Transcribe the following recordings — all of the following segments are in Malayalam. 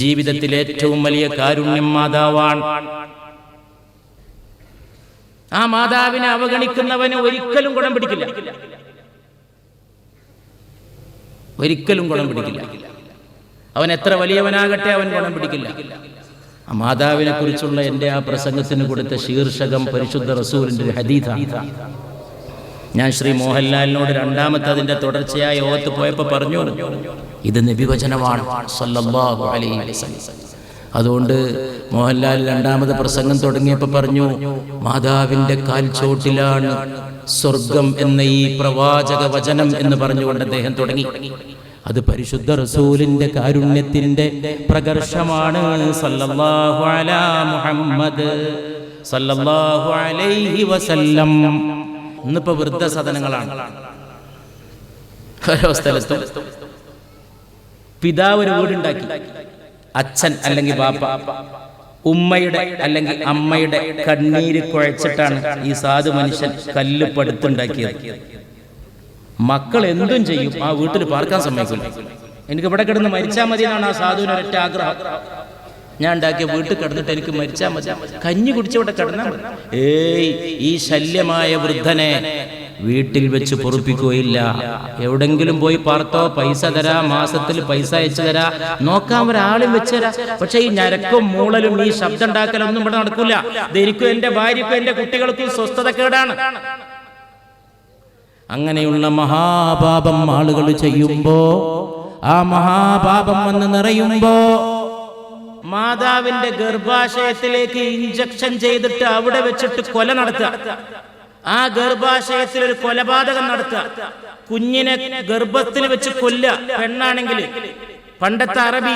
ജീവിതത്തിലെ ഏറ്റവും വലിയ കാരുണ്യം മാതാവാണ്. ആ മാതാവിനെ അവഗണിക്കുന്നവന് ഒരിക്കലും ഗുണം പിടിക്കില്ല. ഒരിക്കലും ഗുണം പിടിക്കില്ല. അവൻ എത്ര വലിയവനാകട്ടെ അവൻ ഗുണം പിടിക്കില്ല. ആ മാതാവിനെ കുറിച്ചുള്ള എന്റെ ആ പ്രസംഗത്തിന് കൊടുത്ത ശീർഷകം പരിശുദ്ധ റസൂലിന്റെ ഒരു ഹദീഥാണ് ഞാൻ ശ്രീ മോഹൻലാലിനോട് രണ്ടാമത്തെ അതിന്റെ തുടർച്ചയായ ഓത്ത് പോയപ്പോൾ പറഞ്ഞു ഇത് നബിവചനമാണ് സല്ലല്ലാഹു അലൈഹി അതുകൊണ്ട് മോഹൻലാൽ രണ്ടാമത് പ്രസംഗം തുടങ്ങിയപ്പോൾ പറഞ്ഞു മാതാവിന്റെ കാൽച്ചോട്ടിലാണ് സ്വർഗം എന്ന ഈ പ്രവാചക വചനം എന്ന് പറഞ്ഞുകൊണ്ട് അദ്ദേഹം തുടങ്ങി. അത് പരിശുദ്ധ റസൂലിന്റെ കാരുണ്യത്തിന്റെ പ്രകർഷമാണ്. സല്ലല്ലാഹു അലാ മുഹമ്മദ് സല്ലല്ലാഹു അലൈഹി വസല്ലം. ഇന്നിപ്പോ വൃദ്ധസദനങ്ങളാണ്. ഓരോ സ്ഥലത്തും പിതാവ് ഒരു വീടുണ്ടാക്കി. അച്ഛൻ അല്ലെങ്കിൽ ബാപ്പ ഉമ്മയുടെ അല്ലെങ്കിൽ അമ്മയുടെ കണ്ണീര് കുഴച്ചിട്ടാണ് ഈ സാധു മനുഷ്യൻ കല്ല് പടുത്തുണ്ടാക്കിയത്. മക്കൾ എന്തും ചെയ്യും ആ വീട്ടിൽ പാർക്കാൻ സമ്മതിക്കില്ല. എനിക്ക് ഇവിടെ കിടന്ന് മരിച്ചാൽ മതി എന്നാണ് ആ സാധുവിന് ഒരൊറ്റ ആഗ്രഹം. ഞാൻ ഉണ്ടാക്കിയ വീട്ടിൽ കിടന്നിട്ട് എനിക്ക് മരിച്ചാൽ മതി. കഞ്ഞി കുടിച്ചവിടെ കിടന്നാൽ ഏയ് ഈ ശല്യമായ വൃദ്ധനെ വീട്ടിൽ വെച്ച് പൊറുപ്പിക്കുകയില്ല. എവിടെങ്കിലും പോയി പാർത്തോ പൈസ തരാ മാസത്തിൽ പൈസ അയച്ചു തരാ. നോക്കാൻ ഒരാളും വെച്ച് തരാ. പക്ഷെ ഈ ഞരക്കും മൂളലും ഈ ശബ്ദം ഉണ്ടാക്കലൊന്നും ഇവിടെ നടക്കൂല. എനിക്കും എന്റെ ഭാര്യക്കും എന്റെ കുട്ടികൾക്കും സ്വസ്ഥത കേടാണ്. അങ്ങനെയുള്ള മഹാപാപം ആളുകൾ ചെയ്യുമ്പോ ആ മഹാപാപം വന്ന് നിറയുമ്പോ മാതാവിന്റെ ഗർഭാശയത്തിലേക്ക് ഇഞ്ചക്ഷൻ ചെയ്തിട്ട് അവിടെ വെച്ചിട്ട് കൊല നടത്തുക. ആ ഗർഭാശയത്തിൽ ഒരു കൊലപാതകം നടത്തുക. കുഞ്ഞിനെ ഗർഭത്തിൽ വെച്ച് കൊല്ല പെണ്ണാണെങ്കിൽ പണ്ടത്തെ അറബി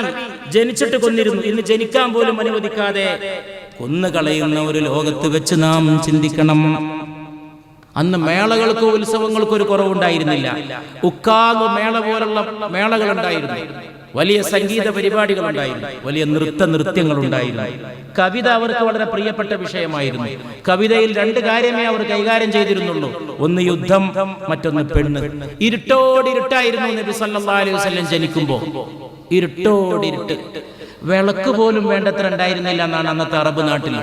ജനിച്ചിട്ട് കൊന്നിരുന്നു. ഇന്ന് ജനിക്കാൻ പോലും അനുവദിക്കാതെ കൊന്നുകളയുന്ന ഒരു ലോകത്ത് വെച്ച് നാം ചിന്തിക്കണം. അന്ന് മേളകൾക്ക് ഉത്സവങ്ങൾക്കോ ഒരു കുറവുണ്ടായിരുന്നില്ല. ഉക്കാവ് മേള പോലുള്ള മേളകൾ ഉണ്ടായിരുന്നു വലിയ സംഗീത പരിപാടികൾ ഉണ്ടായിരുന്നു വലിയ നൃത്ത നൃത്യങ്ങൾ ഉണ്ടായിരുന്നു കവിത അവർക്ക് വളരെ പ്രിയപ്പെട്ട വിഷയമായിരുന്നു. കവിതയിൽ രണ്ട് കാര്യമേ അവർ കൈകാര്യം ചെയ്തിരുന്നുള്ളൂ. ഒന്ന് യുദ്ധം മറ്റൊന്ന് പെണ്ണ്. ഇരുട്ടോടിരുട്ടായിരുന്നു നബി സല്ലല്ലാഹു അലൈഹി വസല്ലം ജനിക്കുമ്പോൾ ഇരുട്ടോടിരുട്ട് വിളക്ക് പോലും വേണ്ടത്ര ഉണ്ടായിരുന്നില്ല എന്നാണ് അന്നത്തെ അറബ് നാട്ടിൽ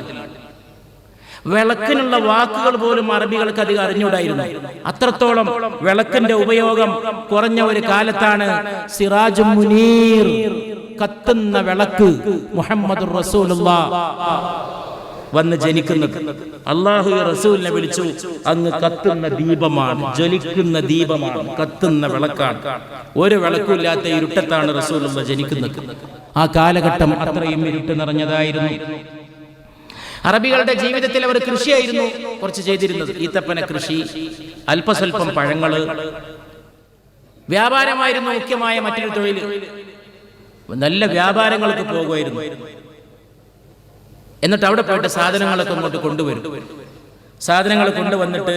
വിളക്കിനുള്ള വാക്കുകൾ പോലും അറബികൾക്ക് അധികം അറിഞ്ഞൂടായിരുന്നു അത്രത്തോളം വിളക്കിന്റെ ഉപയോഗം കുറഞ്ഞ ഒരു കാലത്താണ് സിറാജു മുനീർ കത്തുന്ന വിളക്ക് മുഹമ്മദ് വന്ന് ജനിക്കുന്നത്. അള്ളാഹു റസൂലിനെ വിളിച്ചു അങ്ങ് കത്തുന്ന ദീപമാണ് ജ്വലിക്കുന്ന ദീപമാണ് കത്തുന്ന വിളക്കാണ്. ഒരു വിളക്കില്ലാത്ത ഇരുട്ടത്താണ് റസൂലുള്ള ജനിക്കുന്നത്. ആ കാലഘട്ടം അത്രയും ഇരുട്ട് നിറഞ്ഞതായിരുന്നു. അറബികളുടെ ജീവിതത്തിൽ അവർ കൃഷിയായിരുന്നു. കുറച്ച് ചെയ്തിരുന്നത് ഈത്തപ്പന കൃഷി അല്പസ്വല്പം പഴങ്ങൾ വ്യാപാരമായിരുന്നു മുഖ്യമായ മറ്റൊരു തൊഴിൽ നല്ല വ്യാപാരങ്ങൾക്ക് പോകുമായിരുന്നു. എന്നിട്ട് അവിടെ പോയിട്ട് സാധനങ്ങളൊക്കെ അങ്ങോട്ട് കൊണ്ടുവരും. സാധനങ്ങൾ കൊണ്ടുവന്നിട്ട്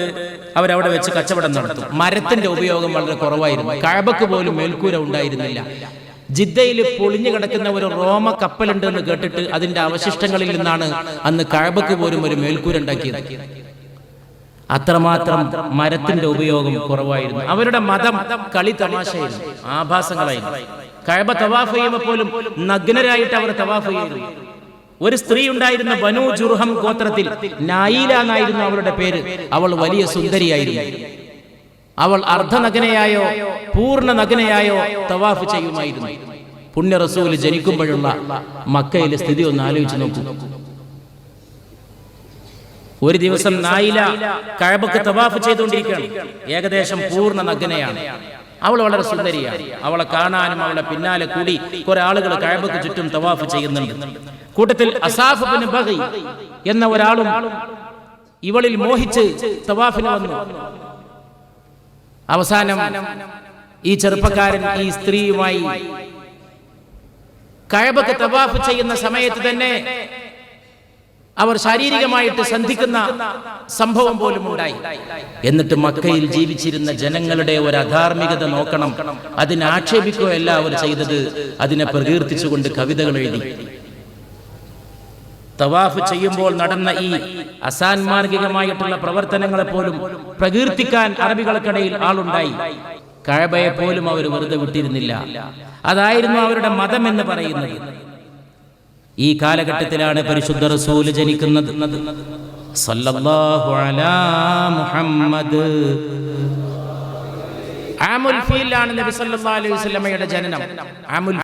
അവരവിടെ വെച്ച് കച്ചവടം നടത്തും. മരത്തിന്റെ ഉപയോഗം വളരെ കുറവായിരുന്നു. കഴബക്ക് പോലും മേൽക്കൂര ഉണ്ടായിരുന്നില്ല. ജിദ്ദയിൽ പൊളിഞ്ഞു കിടക്കുന്ന ഒരു റോമ കപ്പലുണ്ട് എന്ന് കേട്ടിട്ട് അതിന്റെ അവശിഷ്ടങ്ങളിൽ നിന്നാണ് അന്ന് കഴബക്ക് പോലും ഒരു മേൽക്കൂരണ്ടാക്കിയത് അത്രമാത്രം മരത്തിന്റെ ഉപയോഗം കുറവായിരുന്നു. അവരുടെ മതം കളി തമാശയായിരുന്നു ആഭാസങ്ങളായിരുന്നു. കഴബ തവാഫ് ചെയ്യുമ്പോൾ പോലും നഗ്നരായിട്ട് അവർ തവാഫ് ചെയ്തു. ഒരു സ്ത്രീ ഉണ്ടായിരുന്ന ബനു ജുർഹം ഗോത്രത്തിൽ നായില എന്നായിരുന്നു അവരുടെ പേര്. അവൾ വലിയ സുന്ദരിയായിരുന്നു. അവൾ അർദ്ധനഗ്നയായോ പൂർണ നഗ്നയായോ തവാഫ് ചെയ്യുമായിരുന്നു. പുണ്യ റസൂൽ ജനിക്കുമ്പോഴുള്ള മക്കയിലെ സ്ഥിതി ഒന്ന് ആലോചിച്ച് നോക്കൂ. ഒരു ദിവസം നായില കഴബക്ക് തവാഫ് ചെയ്തുകൊണ്ടിരിക്കുകയാണ്. ഏകദേശം പൂർണ നഗ്നയാണ് അവൾ വളരെ സുന്ദരിയാണ്. അവളെ കാണാനും അവളെ പിന്നാലെ കൂടി കുറെ ആളുകൾ കഴബക്ക് ചുറ്റും തവാഫ് ചെയ്യുന്നുണ്ട്. കൂട്ടത്തിൽ അസാഫ് എന്ന ഒരാളും ഇവളിൽ മോഹിച്ച് തവാഫിന് വന്നു. അവസാനം ഈ ചെറുപ്പക്കാരൻ ഈ സ്ത്രീയുമായി കഴബക്ക് തവാഫ് ചെയ്യുന്ന സമയത്ത് തന്നെ അവർ ശാരീരികമായിട്ട് സന്ധിക്കുന്ന സംഭവം പോലും ഉണ്ടായി. എന്നിട്ട് മക്കയിൽ ജീവിച്ചിരുന്ന ജനങ്ങളുടെ ഒരു അധാർമികത നോക്കണം. അതിനെ ആക്ഷേപിക്കുകയല്ല അവർ ചെയ്തത്. അതിനെ പ്രകീർത്തിച്ചുകൊണ്ട് കവിതകൾ എഴുതി. തവാഫ് ചെയ്യുമ്പോൾ നടന്ന ഈ അസാൻമാർഗികമായിട്ടുള്ള പ്രവർത്തനങ്ങളെ പോലും പ്രകീർത്തിക്കാൻ അറബികൾക്കിടയിൽ ആളുണ്ടായി. കഴബയെ പോലും അവർ വെറുതെ വിട്ടിരുന്നില്ല. അതായിരുന്നു അവരുടെ മതം എന്ന് പറയുന്നത്. ഈ കാലഘട്ടത്തിലാണ് പരിശുദ്ധ റസൂൽ ജനിക്കുന്നത്. മുഹമ്മദ്. ആമുൽ ഫീലാണ് നബി സല്ലല്ലാഹു അലൈഹി വസല്ലമയുടെ ജനനം. ആമുൽ